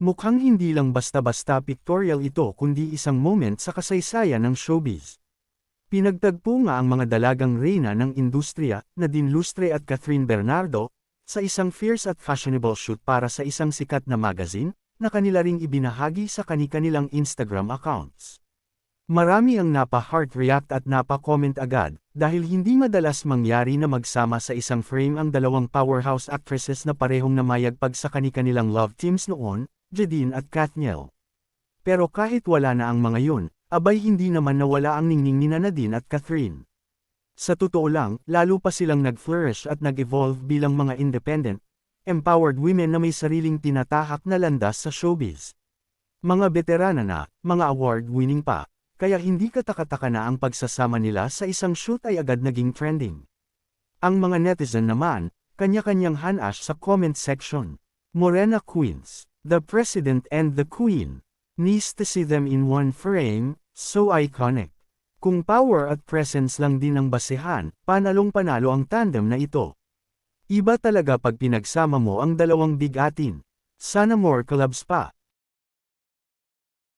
Mukhang hindi lang basta-basta pictorial ito kundi isang moment sa kasaysayan ng showbiz. Pinagtagpo nga ang mga dalagang reyna ng industriya, Nadine Lustre at Catherine Bernardo, sa isang fierce at fashionable shoot para sa isang sikat na magazine, na kanila ring ibinahagi sa kani-kanilang Instagram accounts. Marami ang napa-heart react at napa-comment agad, dahil hindi madalas mangyari na magsama sa isang frame ang dalawang powerhouse actresses na parehong namayagpag sa kani-kanilang love teams noon, Jadine at Kathniel. Pero kahit wala na ang mga yun, abay hindi naman nawala ang ningning ni Nadine at Catherine. Sa totoo lang, lalo pa silang nag-flourish at nag-evolve bilang mga independent, empowered women na may sariling tinatahak na landas sa showbiz. Mga veterana na, mga award-winning pa, kaya hindi katakataka na ang pagsasama nila sa isang shoot ay agad naging trending. Ang mga netizen naman, kanya-kanyang hanash sa comment section. Morena Queens The President and the Queen. Nice to see them in one frame, so iconic. Kung power at presence lang din ang basehan, panalong-panalo ang tandem na ito. Iba talaga pag pinagsama mo ang dalawang bigatin. Sana more collabs pa.